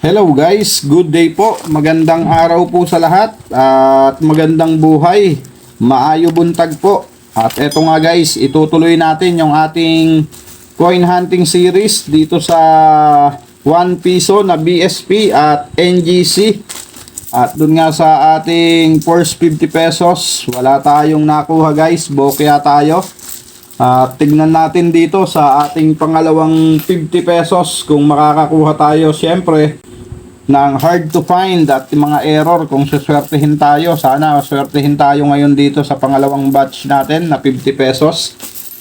Hello guys, good day po. Magandang araw po sa lahat at magandang buhay. Maayo buntag po. At eto nga guys, itutuloy natin yung ating coin hunting series dito sa 1 piso na BSP at NGC. At dun nga sa ating first 50 pesos, wala tayong nakuha guys, bokya tayo. At tignan natin dito sa ating pangalawang 50 pesos kung makakakuha tayo syempre ng hard to find at mga error kung suswertehin tayo. Sana swertehin tayo ngayon dito sa pangalawang batch natin na 50 pesos.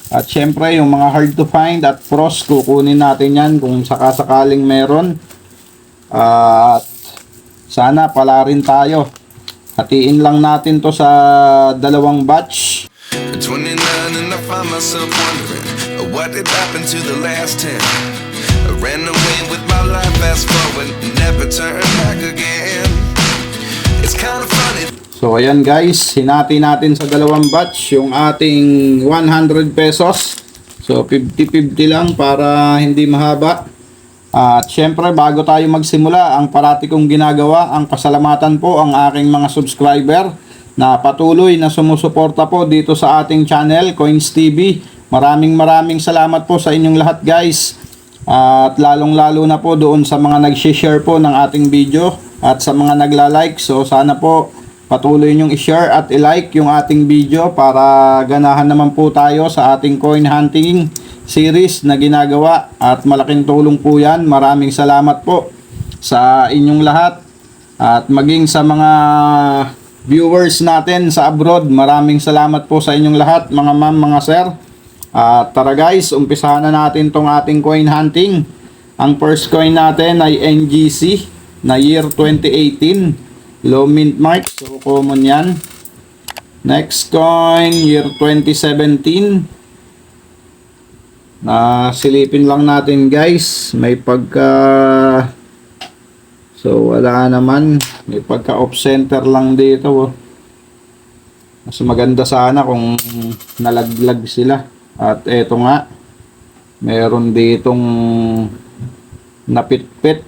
At syempre yung mga hard to find at pros kukunin natin yan kung sakasakaling meron. At sana pala rin tayo. Hatiin lang natin to sa dalawang batch. At 29 and I find myself wondering uh, what did happen to the last 10. I ran away with my life, fast forward, never turn back again. It's kind of funny. So ayan guys, hinati natin sa dalawang batch yung ating 100 pesos. So 50-50 lang para hindi mahaba. At syempre bago tayo magsimula, ang parati kong ginagawa, ang pasalamatan po ang aking mga subscriber na patuloy na sumusuporta po dito sa ating channel, Coins TV. Maraming maraming salamat po sa inyong lahat guys. At lalong lalo na po doon sa mga nag-share po ng ating video at sa mga nagla-like. So sana po patuloy nyong i-share at i-like yung ating video para ganahan naman po tayo sa ating coin hunting series na ginagawa at malaking tulong po yan. Maraming salamat po sa inyong lahat at maging sa mga viewers natin sa abroad. Maraming salamat po sa inyong lahat mga ma'am, mga sir. At tara guys, umpisahan na natin tong ating coin hunting. Ang first coin natin ay NGC na year 2018. Low mint mark, so common yan. Next coin, year 2017. Na silipin lang natin guys. May pagka... So wala naman. May pagka off center lang dito. Oh. Mas maganda sana kung nalaglag sila. At eto nga. Meron ditong napitpit.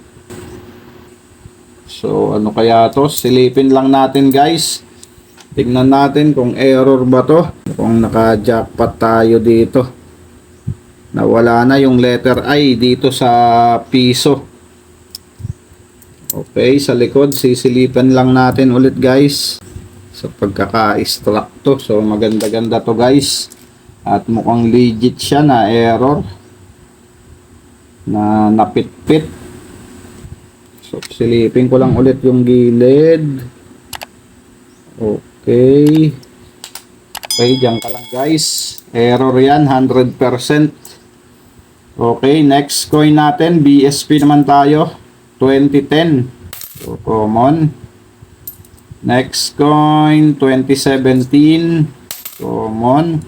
So ano kaya to? Silipin lang natin guys. Tingnan natin kung error ba to. Kung naka-jackpot tayo dito. Nawala na yung letter I dito sa piso. Okay, sa likod sisilipan lang natin ulit guys. Sa pagkaka-extract to. So maganda-ganda to guys. At mukhang legit siya na error. Na napitpit. So, silipin ko lang ulit yung gilid. Okay. Okay, dyan ka lang guys. Error yan, 100%. Okay, next coin natin. BSP naman tayo. 2010. So, common. Next coin, 2017. Common.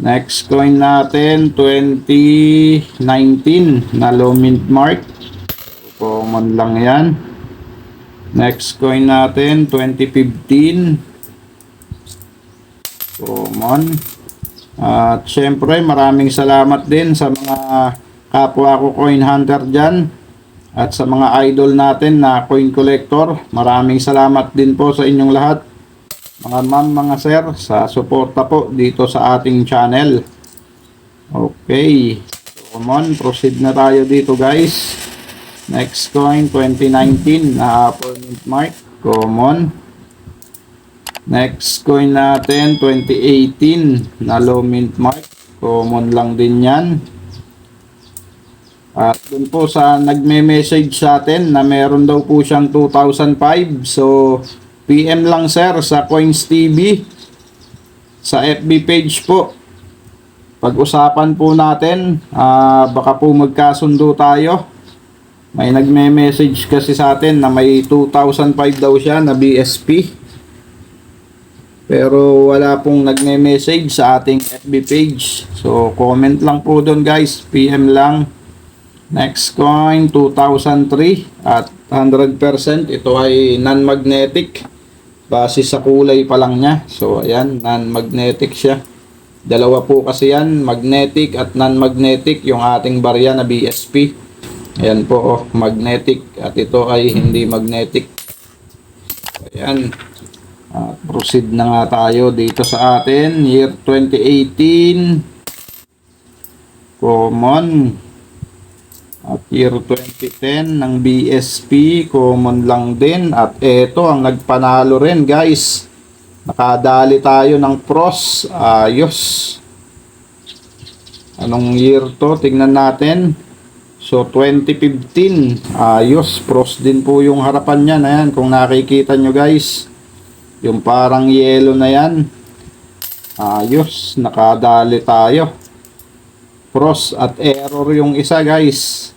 Next coin natin, 2019 na low mint mark. Common lang yan. Next coin natin, 2015. Common. At syempre, maraming salamat din sa mga kapwa ko coin hunter dyan. At sa mga idol natin na coin collector. Maraming salamat din po sa inyong lahat. Mga ma'am, mga sir, sa suporta po dito sa ating channel. Okay. Come on, proceed na tayo dito guys. Next coin, 2019 na Apple Mint Mark. Common. Next coin natin, 2018 na Low Mint Mark. Common lang din yan. At dun po sa nagme-message sa atin na meron daw po siyang 2005. So, PM lang sir sa Coins TV. Sa FB page po. Pag-usapan po natin. ah, baka po magkasundo tayo. May nagme-message kasi sa atin na may 2005 daw siya na BSP. Pero wala pong nagme-message sa ating FB page. So comment lang po doon guys. PM lang. Next coin 2003 at 100% ito ay non-magnetic. Base sa kulay pa lang niya. So ayan, non-magnetic siya. Dalawa po kasi yan, magnetic at non-magnetic yung ating barya na BSP. Ayan po, oh, magnetic. At ito ay hindi magnetic. Ayan. At proceed na nga tayo dito sa atin. Year 2018. Common. At year 2010 ng BSP. Common lang din. At ito ang nagpanalo rin guys. Nakadali tayo ng pros. Ayos. Anong year to? Tingnan natin. So, 2015. Ayos. Pros din po yung harapan niyan. Ayan, kung nakikita nyo guys. Yung parang yellow na yan. Ayos. Nakadali tayo. Pros at error yung isa guys.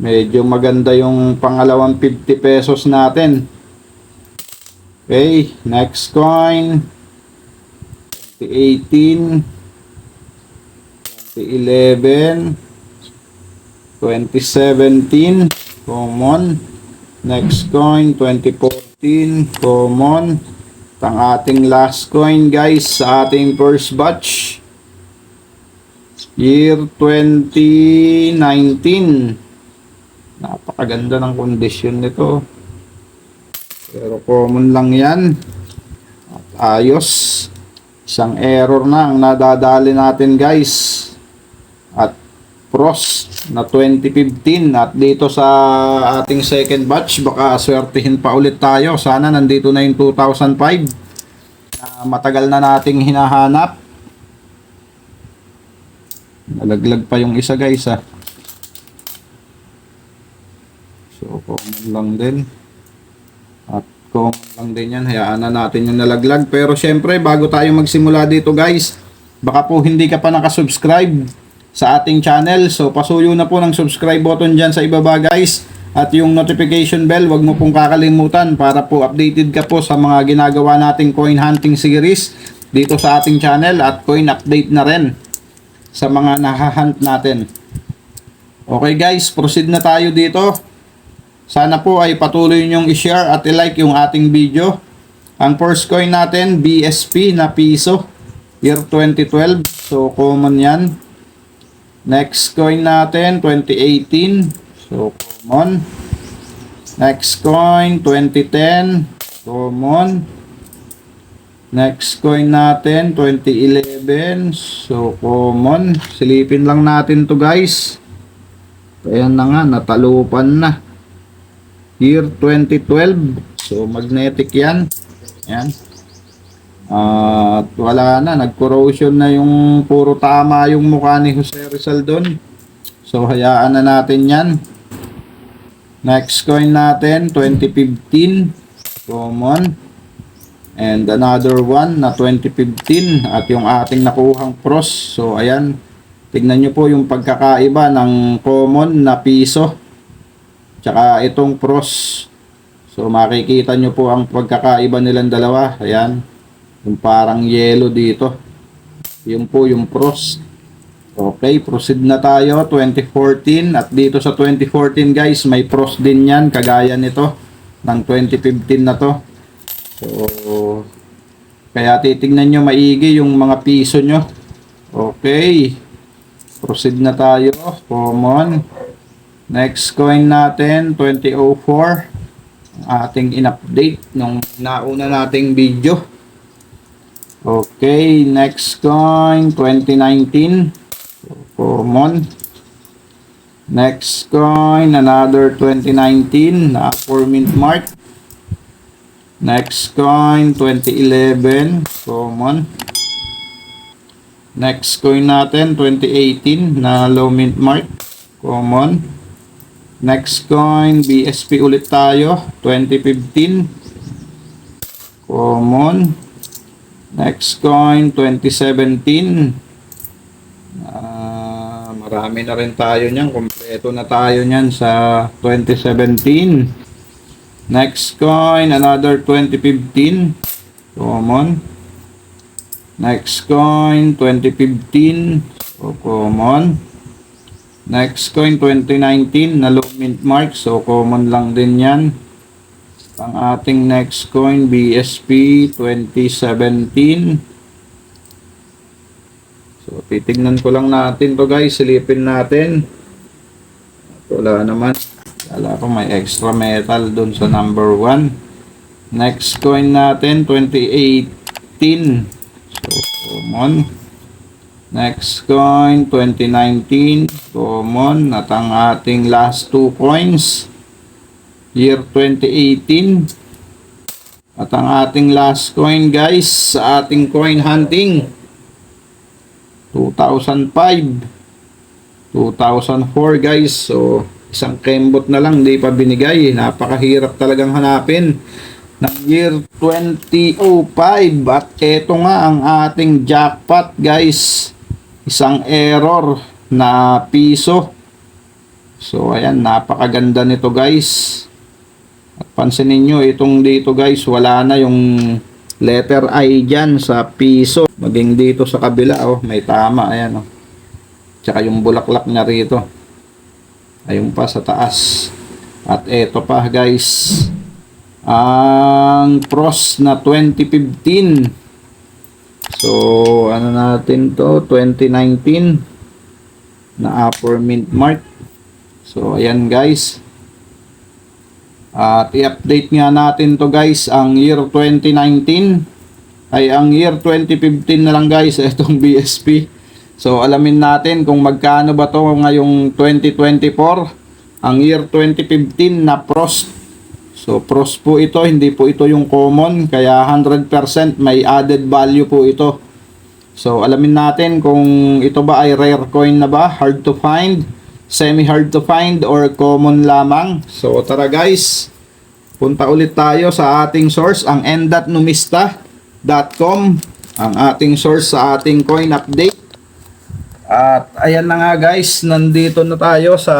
Medyo maganda yung pangalawang 50 pesos natin. Okay, next coin. 2018. 2011 2017 common next coin 2014 common ang ating last coin guys sa ating first batch year 2019 napakaganda ng kondisyon nito. Pero common lang yan. At ayos. Isang error na ang nadadali natin guys. At pros na 2015 at dito sa ating second batch baka swertihin pa ulit tayo. Sana nandito na yung 2005 na matagal na nating hinahanap nalaglag pa yung isa guys ah. So common lang din. At common lang din yan. Hayaan na natin yung nalaglag. Pero syempre bago tayo magsimula dito guys baka po hindi ka pa nakasubscribe sa ating channel. So, pasuyo na po ng subscribe button dyan sa ibaba guys. At yung notification bell, wag mo pong kakalimutan para po updated ka po sa mga ginagawa nating coin hunting series dito sa ating channel. At coin update na rin sa mga nahahunt natin. Okay guys, proceed na tayo dito. Sana po ay patuloy nyong i-share at i-like yung ating video. Ang first coin natin, BSP na piso. Year 2012. So, common yan. Next coin natin, 2018. So, common. Next coin, 2010. Common. Next coin natin, 2011. So, common. Silipin lang natin to guys. Ayan na nga, natalupan na. Year 2012. So, magnetic yan. Ayan. At wala na, nag-corrosion na yung puro tama yung mukha ni Jose Rizal doon. So hayaan na natin yan. Next coin natin, 2015. Common. And another one na 2015 at yung ating nakuhang pros. So ayan, tignan nyo po yung pagkakaiba ng common na piso. Tsaka itong pros. So makikita nyo po ang pagkakaiba nilang dalawa. Ayan. Yung parang yellow dito. Yung po yung pros. Okay, proceed na tayo. 2014. At dito sa 2014 guys, may pros din yan. Kagaya nito. Ng 2015 na to. So, kaya titingnan nyo maigi yung mga piso nyo. Okay. Proceed na tayo. Common. Next coin natin, 2004. Ang ating in-update nung nauna nating video. Okay, next coin, 2019. Common. Next coin, another 2019 na 4 mint mark. Next coin, 2011. Common. Next coin natin, 2018 na low mint mark. Common. Next coin, BSP ulit tayo, 2015. Common. Next coin, 2017. Ah, marami na rin tayo niyan. Kompleto na tayo niyan sa 2017. Next coin, another 2015. Common. Next coin, 2015. So, common. Next coin, 2019 na mint mark. So, common lang din yan. Ang ating next coin, BSP 2017. So, titignan ko lang natin to guys. Silipin natin. Wala naman. Wala pa may extra metal dun sa number 1. Next coin natin, 2018. So, common. Next coin, 2019. Common. At ang ating last two coins, year 2018. At ang ating last coin guys, sa ating coin hunting, 2005. 2004 guys. So, isang kembot na lang, di pa binigay. Napakahirap talagang hanapin ng year 2005. At eto nga ang ating jackpot guys. Isang error na piso. So, ayan, napakaganda nito guys. At pansinin nyo, itong dito guys, wala na yung letter I dyan sa piso. Maging dito sa kabila, oh, may tama, ayan, oh. Tsaka yung bulaklak niya rito. Ayun pa sa taas. At eto pa guys. Ang pros na 2015. So, ano natin to? 2019 na upper mint mark. So, ayan guys. At i-update nga natin to guys ang year 2019 ay ang year 2015 na lang guys itong BSP. So alamin natin kung magkano ba to ngayong 2024 ang year 2015 na pros. So pros po ito, hindi po ito yung common kaya 100% may added value po ito. So alamin natin kung ito ba ay rare coin na ba, hard to find, semi hard to find or common lamang. So tara guys, punta ulit tayo sa ating source ang n.numista.com ang ating source sa ating coin update. At ayan na nga guys, nandito na tayo sa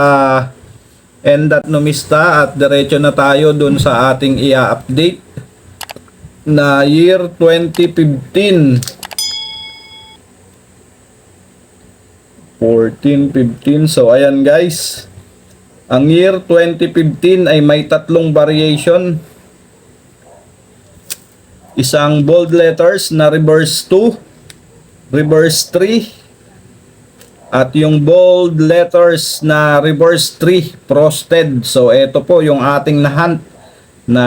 n.numista at diretso na tayo dun sa ating i-update na year 2015. 14, 15. So, ayan guys. Ang year 2015 ay may tatlong variation. Isang bold letters na reverse 2, reverse 3, at yung bold letters na reverse 3 frosted. So ito po yung ating nahunt na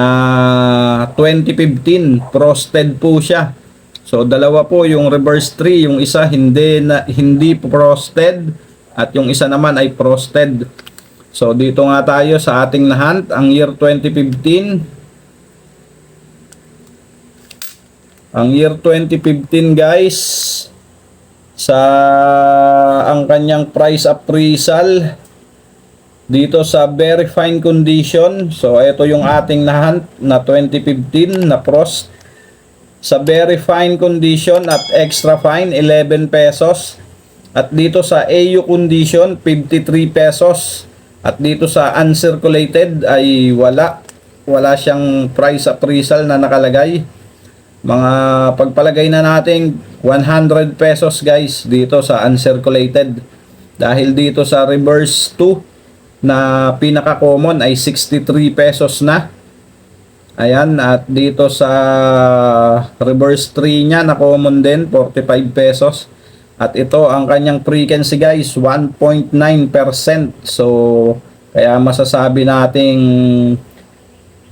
2015 frosted po siya. So dalawa po yung reverse 3, yung isa hindi na hindi frosted at yung isa naman ay frosted. So dito nga tayo sa ating nahunt ang year 2015. Ang year 2015 guys sa ang kanyang price appraisal dito sa very fine condition. So ito yung ating nahunt na 2015 na frost sa very fine condition at extra fine 11 pesos. At dito sa AU condition 53 pesos. At dito sa uncirculated ay wala. Wala siyang price appraisal na nakalagay. Mga pagpalagay na natin 100 pesos guys dito sa uncirculated. Dahil dito sa reverse 2 na pinaka common ay 63 pesos na. Ayan, at dito sa reverse 3 niya na common din, 45 pesos. At ito ang kanyang frequency guys, 1.9%. So, kaya masasabi nating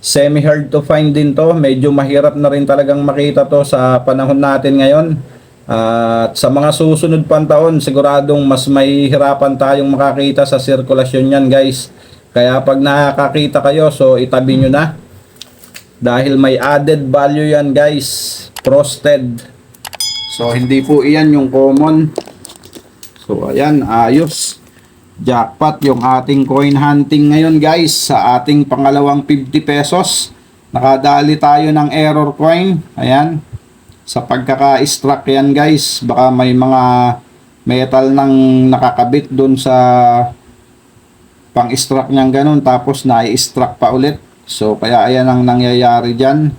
semi hard to find din to. Medyo mahirap na rin talagang makita to sa panahon natin ngayon. At sa mga susunod pang taon, siguradong mas may hirapan tayong makakita sa sirkulasyon yan guys. Kaya pag nakakita kayo, so itabi nyo na. Dahil may added value yan guys. Frosted. So hindi po iyan yung common. So ayan, ayos. Jackpot yung ating coin hunting ngayon guys sa ating pangalawang 50 pesos. Nakadali tayo ng error coin. Ayan. Sa pagkaka-struck yan guys, baka may mga metal nang nakakabit dun sa pang-struck niyang ganun tapos na-struck pa ulit. So kaya ayan ang nangyayari dyan.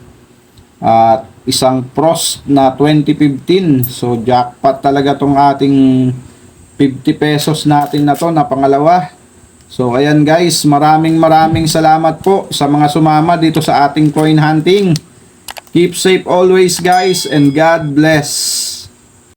At isang pros na 2015. So jackpot talaga tong ating 50 pesos natin na to na pangalawa. So ayan guys, maraming maraming salamat po sa mga sumama dito sa ating coin hunting. Keep safe always guys and God bless.